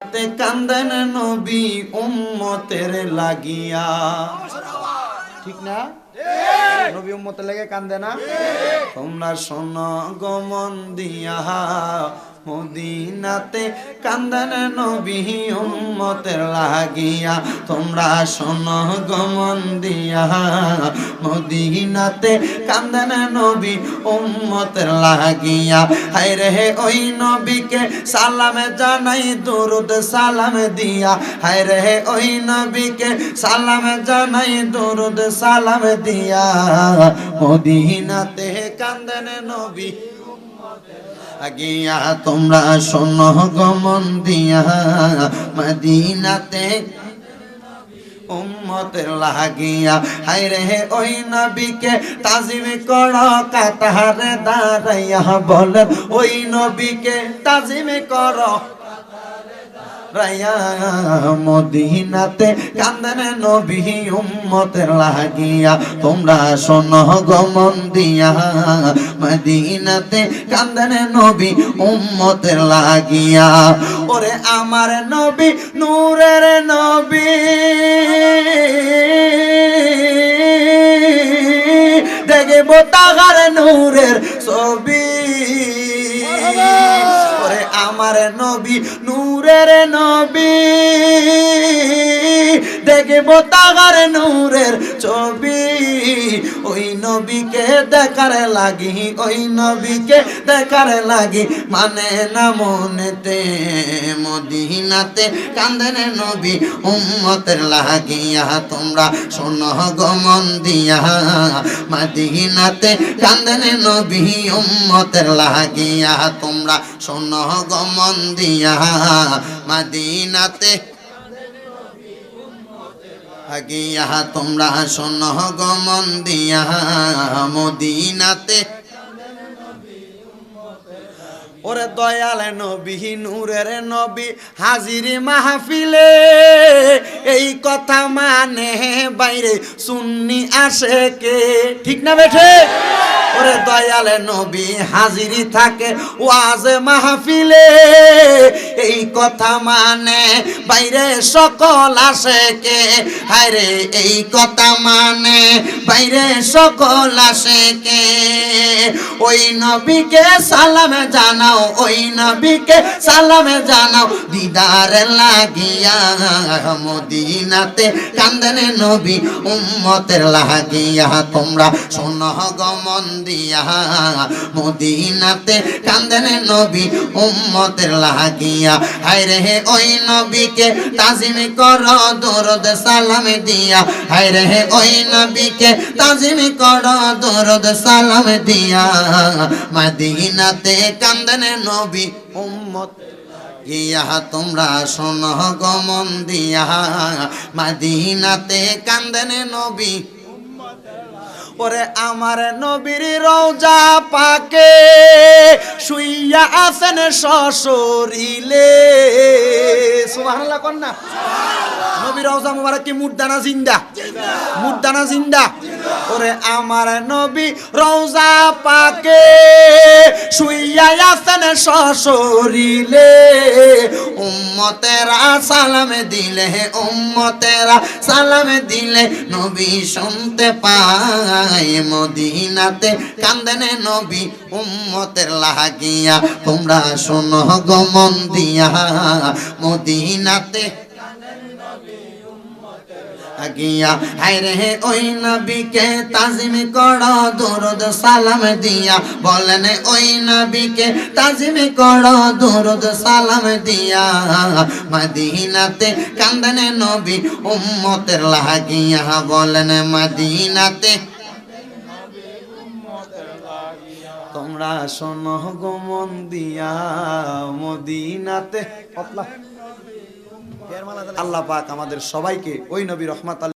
তে কান্দেন নবী উম্মতের লাগিয়া। ঠিক না? নবী উম্মতের লাগে কান্দে না? তোমরা শোনো গমন দিয়া। মদিনাতে কান্দেন নবী উম্মতের লাগিয়া। তোমরা শোনো গমন দিয়া। মদিনাতে কান্দেন নবী উম্মতের লাগিয়া। হায় রে, ওই নবীকে সালামে জানাই, দুরুদ সালাম দিয়া। হায় রে, ওই নবীকে সালাম জানাই, দুরুদ সালাম দিয়া। মদিনাতে কান্দেন নবী। আগিয়া তোমরা শোনো গমন দিয়া। মদিনাতে উম্মতের লাগিয়া। হায়রে ওই নবীকে তাজিম কর, কাতারে দাঁড়াইয়া বলেন, ওই নবীকে তাজিম কর। রায়া মদিনাতে কান্দেন নবী উম্মতের লাগিয়া। তোমরা শোনো গমন দিয়া, মদিনাতে কান্দেন নবী উম্মতের লাগিয়া। ওরে আমার নবী, নূরের নবী। দেখব তাহার নূরের ছবি। আমার নবী নূরের নবী। দেখব তাহার নূরের ছবি। ওই নবীকে দেখার লাগি, ওই নবীকে দেখার লাগি। মানে না মনেতে, মদিনাতে কান্দেন নবী, উম্মতের লাগিয়া তোমরা শোনো গমন দিয়া। মদিনাতে কান্দেন নবী, উম্মতের লাগিয়া তোমরা শোনো গমন দিয়া। মদিনাতে আগিয়া তোমরা শোন গমন দিয়া মদিনাতে। ওরে দয়াল নবী নূরের নবী হাজির মাহফিলে এই কথা মানে বাইরে সুন্নি আসে কে? ঠিক না বেঠে? ওরে দয়ালে নবী হাজিরি থাকে ওয়াজে মাহফিলে। এই কথা মানে বাইরে সকল আসে কে? হায়রে, এই কথা মানে বাইরে সকল আসে কে? ওই নবীকে সালাম জানাও, ওই নবীকে সালাম জানাও, দিদার লাগিয়া মদিনাতে কান্দনে নবী উম্মতের লাগিয়া। তোমরা শোন গমন দিয়া। মদিনাতে কান্দনে নবী উম্মতের লাগিয়া। হায়রে হে ওই নবীকে তাজিম কর, দরদ সালাম দিয়া। হায়রে হে ওই নবীকে তাজিম কর, দরদ সালাম দিয়া। মদিনাতে কান্দনে নবী উম্মত ইয়া তোমরা শোন গমন দিয়া। মাদিনাতে কান্দনে নবী। ওরে আমার নবীর রওজা পাকে, শুইয়া আছেন সশরীলে সুবহানাল্লাহ কোন না। নবীর রওজা মুবারক কি মুর্দানা জিন্দা? মুর্দানা জিন্দা? ওরে আমার নবী রওজা পাকে শুইয়া আছেন সশরীলে উম্মতেরা সালাম দিলে, উম্মতেরা সালাম দিলে নবী শুনতে পায়। মদিনাতে কান্দেনে নবী উম্মতের লাগিয়া, তোমরা শোনো গমন দিয়া। মদিনাতে আগিয়া হায়রে হে ওই নবীকে তাজিম কর, দরুদ সালাম দিয়া। বলেন ওই নবীকে তাজিম কর, দরুদ সালাম দিয়া। মদিনাতে কান্দনে নবী, উম্মতের লাগিয়া। বলেন মদিনাতে তোমরা শোনো গমন দিয়া। মদিনাতে আল্লাহ পাক আমাদের সবাইকে ওই নবী রহমাত